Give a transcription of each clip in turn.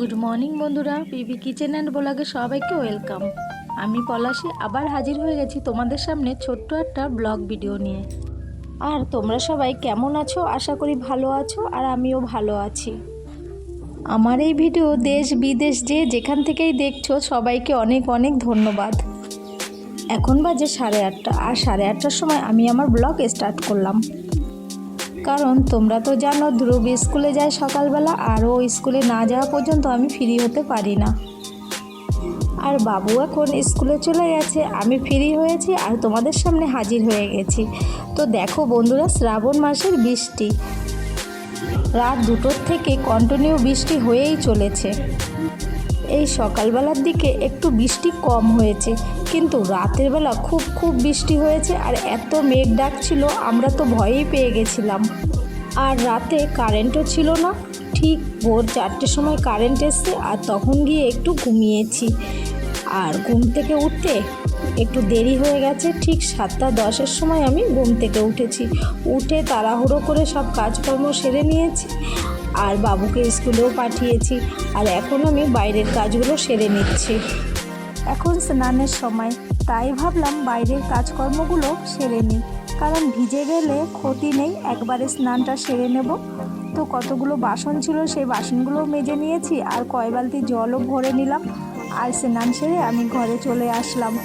Good morning বন্ধুরা। PB kitchen and ব্লগে সবাইকে ওয়েলকাম আমি পলাশি, আবার হাজির হয়ে গেছি তোমাদের সামনে ছোট্ট একটা ব্লগ ভিডিও নিয়ে। আর তোমরা সবাই কেমন আছো? আশা করি ভালো আছো, আর আমিও ভালো আছি। আমার এই ভিডিও দেশ বিদেশ যে যেখান থেকেই দেখছ, সবাইকে অনেক অনেক ধন্যবাদ। এখন বাজে সাড়ে আটটা, আর সাড়ে আটটার সময় আমি আমার ব্লগ স্টার্ট করলাম। কারণ তোমরা তো জানো, ধ্রুব স্কুলে যায় সকালবেলা আর ও স্কুলে না যাওয়া পর্যন্ত আমি ফ্রি হতে পারি না। আর বাবু এখন স্কুলে চলে গেছে, আমি ফ্রি হয়েছি আর তোমাদের সামনে হাজির হয়ে গেছি। তো দেখো বন্ধুরা, শ্রাবণ মাসের বৃষ্টি। রাত দুটোর থেকে কন্টিনিউ বৃষ্টি হয়েই চলেছে। এই সকালবেলার দিকে একটু বৃষ্টি কম হয়েছে, কিন্তু রাতের বেলা খুব খুব বৃষ্টি হয়েছে আর এত মেঘ ডাকছিল, আমরা তো ভয়েই পেয়ে গেছিলাম। আর রাতে কারেন্টও ছিল না, ঠিক ভোর চারটের সময় কারেন্ট এসছে আর তখন গিয়ে একটু ঘুমিয়েছি। আর ঘুম থেকে উঠতে একটু দেরি হয়ে গেছে, ঠিক সাতটা দশের সময় আমি ঘুম থেকে উঠেছি। উঠে তাড়াহুড়ো করে সব কাজকর্ম সেরে নিয়েছি। আর বাবুকে স্কুলেও পাঠিয়েছি। আর এখন আমি বাইরের কাজগুলো সেরে নিচ্ছি। এখন স্নানের সময়, তাই ভাবলাম বাইরের কাজকর্মগুলো সেরে নিই। কারণ ভিজে গেলে ক্ষতি নেই, একবারে স্নানটা সেরে নেব। তো কতগুলো বাসন ছিল, সেই বাসনগুলো মেজে নিয়েছি আর কয় বালতি জলও ভরে নিলাম। আর স্নান সেরে আমি ঘরে চলে আসলাম।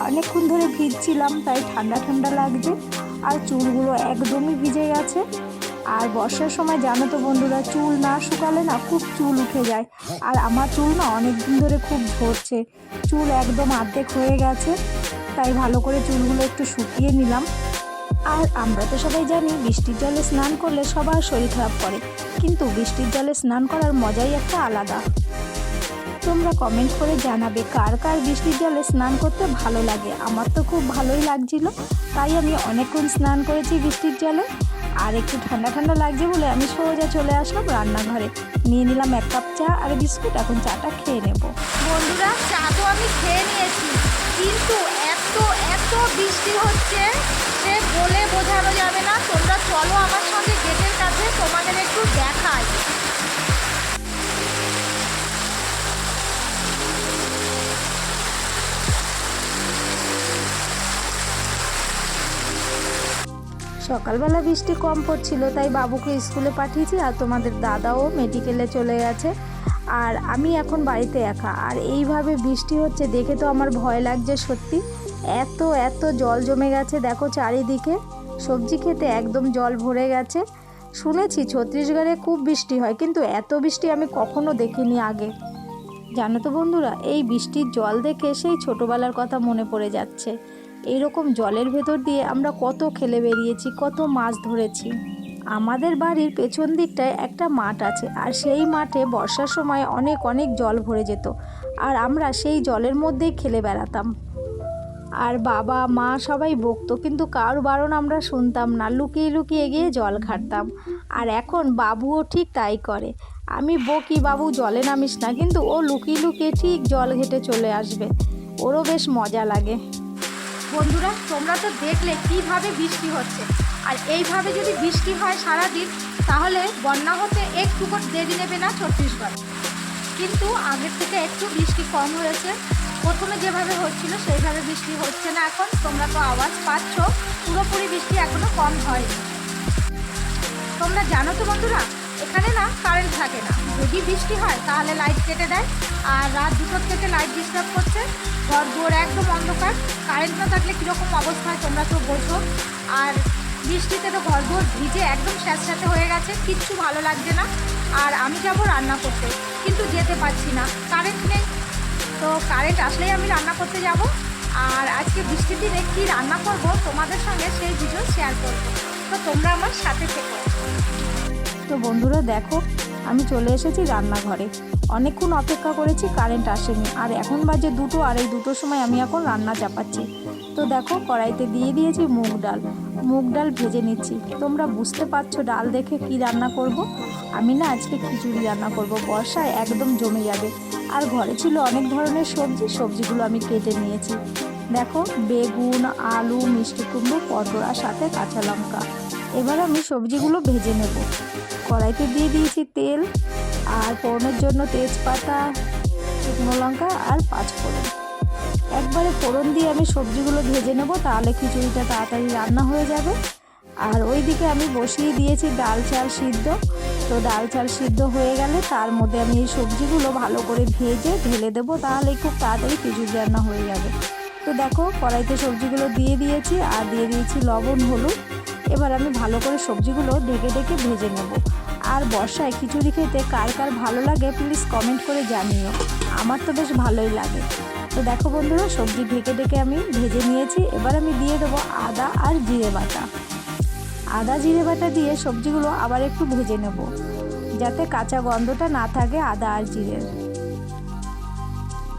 অনেকক্ষণ ধরে ভিজছিলাম, তাই ঠান্ডা ঠান্ডা লাগছে। আর চুলগুলো একদমই ভিজে গেছে। আর বর্ষার সময় জানো তো বন্ধুরা, চুল না শুকালে না খুব চুল উঠে যায়। আর আমার চুল না অনেক দিন ধরে খুব ঝরছে। চুল একদম অর্ধেক হয়ে গেছে, তাই ভালো করে চুলগুলো একটু শুকিয়ে নিলাম। আর আমরা তো সবাই জানি, বৃষ্টির জলে স্নান করলে সবার শরীর খারাপ করে। কিন্তু বৃষ্টির জলে স্নান করার মজাই একটা আলাদা। তোমরা কমেন্ট করে জানাবে, কার কার বৃষ্টির জলে স্নান করতে ভালো লাগে? আমার তো খুব ভালোই লাগছিল, তাই আমি অনেকক্ষণ স্নান করেছি বৃষ্টির জলে। আর একটু ঠান্ডা ঠান্ডা লাগছে বলে আমি সোজা চলে আসলাম রান্নাঘরে। নিয়ে নিলাম এক কাপ চা আর বিস্কুট, এখন চাটা খেয়ে নেব। বন্ধুরা, চা তো আমি খেয়ে নিয়েছি, কিন্তু এত এত বৃষ্টি হচ্ছে সে বলে বোঝানো যাবে না। তোমরা চলো আমার সঙ্গে গেটের কাছে, তোমাদের একটু দেখাই। সকালবেলা বৃষ্টি কম পড়ছিল, তাই বাবুকে স্কুলে পাঠিয়েছি আর তোমাদের দাদাও মেডিকেলে চলে গেছে। আর আমি এখন বাড়িতে একা। আর এইভাবে বৃষ্টি হচ্ছে দেখে তো আমার ভয় লাগছে সত্যি। এত এত জল জমে গেছে, দেখো চারিদিকে। সবজি খেতে একদম জল ভরে গেছে। শুনেছি ছত্তিশগড়ে খুব বৃষ্টি হয়, কিন্তু এত বৃষ্টি আমি কখনো দেখিনি আগে। জানো তো বন্ধুরা, এই বৃষ্টির জল দেখে সেই ছোটোবেলার কথা মনে পড়ে যাচ্ছে। এইরকম জলের ভেতর দিয়ে আমরা কত খেলে বেরিয়েছি, কত মাছ ধরেছি। আমাদের বাড়ির পেছন দিকটায় একটা মাঠ আছে আর সেই মাঠে বর্ষার সময় অনেক অনেক জল ভরে যেত আর আমরা সেই জলের মধ্যেই খেলে বেড়াতাম। আর বাবা, মা সবাই বকতো কিন্তু কার বারণ আমরা শুনতাম না, লুকিয়ে লুকিয়ে গিয়ে জল ঘাটতাম আর এখন বাবুও ঠিক তাই করে। আমি বকি, বাবু, জলে নামিস না। কিন্তু ও লুকিয়ে লুকিয়ে ঠিক জল ঘেটে চলে আসবে। ওরও বেশ মজা লাগে। বন্ধুরা, তোমরা তো দেখলে কীভাবে বৃষ্টি হচ্ছে। আর এইভাবে যদি বৃষ্টি হয় সারাদিন, তাহলে বন্যা হতে একটু দেরি নেবে না ছত্তিশগড়। কিন্তু আগের থেকে একটু বৃষ্টি কম হয়েছে। প্রথমে যেভাবে হচ্ছিল, সেইভাবে বৃষ্টি হচ্ছে না এখন। তোমরা তো আওয়াজ পাচ্ছ, পুরোপুরি বৃষ্টি এখনও কম হয়নি। তোমরা জানো তো বন্ধুরা এখানে না কারেন্ট থাকে না। যদি বৃষ্টি হয়, তাহলে লাইট কেটে দেয়। আর রাত দুটোর থেকে লাইট ডিস্টার্ব করছে। ঘর দুয়ার একদম অন্ধকার। কারেন্ট না থাকলে কীরকম অবস্থা হয় তোমরা তো বোঝো। আর বৃষ্টিতে তো ঘর দুয়ার ভিজে একদম স্যাঁতস্যাঁতে হয়ে গেছে। কিচ্ছু ভালো লাগছে না। আর আমি যাব রান্না করতে। কিন্তু যেতে পারছি না। কারেন্ট নেই। তো কারেন্ট আসলেই আমি রান্না করতে যাব। আর আজকে বৃষ্টির দিনে কী রান্না করব তোমাদের সঙ্গে সেই ভিডিও শেয়ার করব। তো তোমরা আমার সাথে থেকো। তো বন্ধুরা দেখো, আমি চলে এসেছি রান্নাঘরে। অনেকক্ষণ অপেক্ষা করেছি কারেন্ট আসেনি। আর এখন বাজে দুটো আর এই দুটোর সময় আমি এখন রান্না চাপাচ্ছি। তো দেখো, কড়াইতে দিয়ে দিয়েছি মুগ ডাল। মুগ ডাল ভেজে নিচ্ছি। তোমরা বুঝতে পারছ ডাল দেখে কি রান্না করব। আমি না আজকে খিচুড়ি রান্না করব। বর্ষায় একদম জমে যাবে। আর ঘরে ছিল অনেক ধরনের সবজি, সবজিগুলো আমি কেটে নিয়েছি। দেখো, বেগুন, আলু, মিষ্টি কুমড়ো, পটল আর সাথে কাঁচা লঙ্কা। এবার আমি সবজিগুলো ভেজে নেব। কড়াইতে দিয়ে দিয়েছি তেল আর ফোড়নের জন্য তেজপাতা, শুকনো লঙ্কা আর পাঁচফোড়ন। একবারে ফোড়ন দিয়ে আমি সবজিগুলো ভেজে নেব, তাহলে খিচুড়িটা তাড়াতাড়ি রান্না হয়ে যাবে। আর ওইদিকে আমি বসিয়ে দিয়েছি ডাল চাল সিদ্ধ। তো ডাল চাল সিদ্ধ হয়ে গেলে তার মধ্যে আমি এই সবজিগুলো ভালো করে ভেজে ঢেলে দেবো, তাহলে খুব তাড়াতাড়ি খিচুড়ি রান্না হয়ে যাবে। তো দেখো, কড়াইতে সবজিগুলো দিয়ে দিয়েছি, আর দিয়ে দিয়েছি লবণ, হলুদ। এবার আমি ভালো করে সবজিগুলো ঢেকে ঢেকে ভেজে নেব। আর বর্ষায় খিচুড়ি খেতে কার কার ভালো লাগে প্লিজ কমেন্ট করে জানিও। আমার তো বেশ ভালোই লাগে। তো দেখো বন্ধুরা, সবজি ঢেকে ঢেকে আমি ভেজে নিয়েছি। এবার আমি দিয়ে দেবো আদা আর জিরে বাটা। আদা, জিরে বাটা দিয়ে সবজিগুলো আবার একটু ভেজে নেব। যাতে কাঁচা গন্ধটা না থাকে আদা আর জিরের।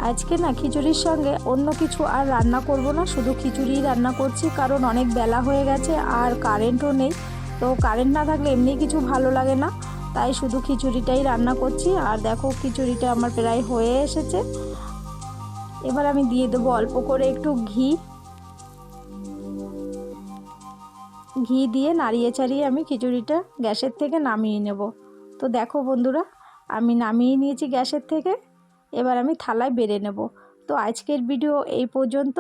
আজকে না খিচুড়ির সঙ্গে অন্য কিছু আর রান্না করব না, শুধু খিচুড়িই রান্না করছি, কারণ অনেক বেলা হয়ে গেছে আর কারেন্টও নেই। তো কারেন্ট না থাকলে এমনি কিছু ভালো লাগে না, তাই শুধু খিচুড়িটাই রান্না করছি। আর দেখো খিচুড়িটা আমার প্রায় হয়ে এসেছে। এবার আমি দিয়ে দেবো অল্প করে একটু ঘি। ঘি দিয়ে নাড়িয়ে চাড়িয়ে আমি খিচুড়িটা গ্যাসের থেকে নামিয়ে নেব। তো দেখো বন্ধুরা, আমি নামিয়ে নিয়েছি গ্যাসের থেকে। এবার আমি থালায় বেড়ে নেব। তো আজকের ভিডিও এই পর্যন্ত।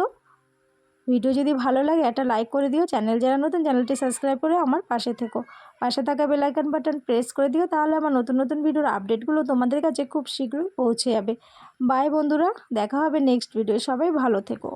ভিডিও যদি ভালো লাগে একটা লাইক করে দিও। চ্যানেল যারা নতুন, চ্যানেলটি সাবস্ক্রাইব করে আমার পাশে থেকো। পাশে থাকা বেলাইকন বাটন প্রেস করে দিও তাহলে আমার নতুন নতুন ভিডিওর আপডেটগুলো তোমাদের কাছে খুব শীঘ্রই পৌঁছে যাবে। বাই বন্ধুরা, দেখা হবে নেক্সট ভিডিও সবাই ভালো থেকো।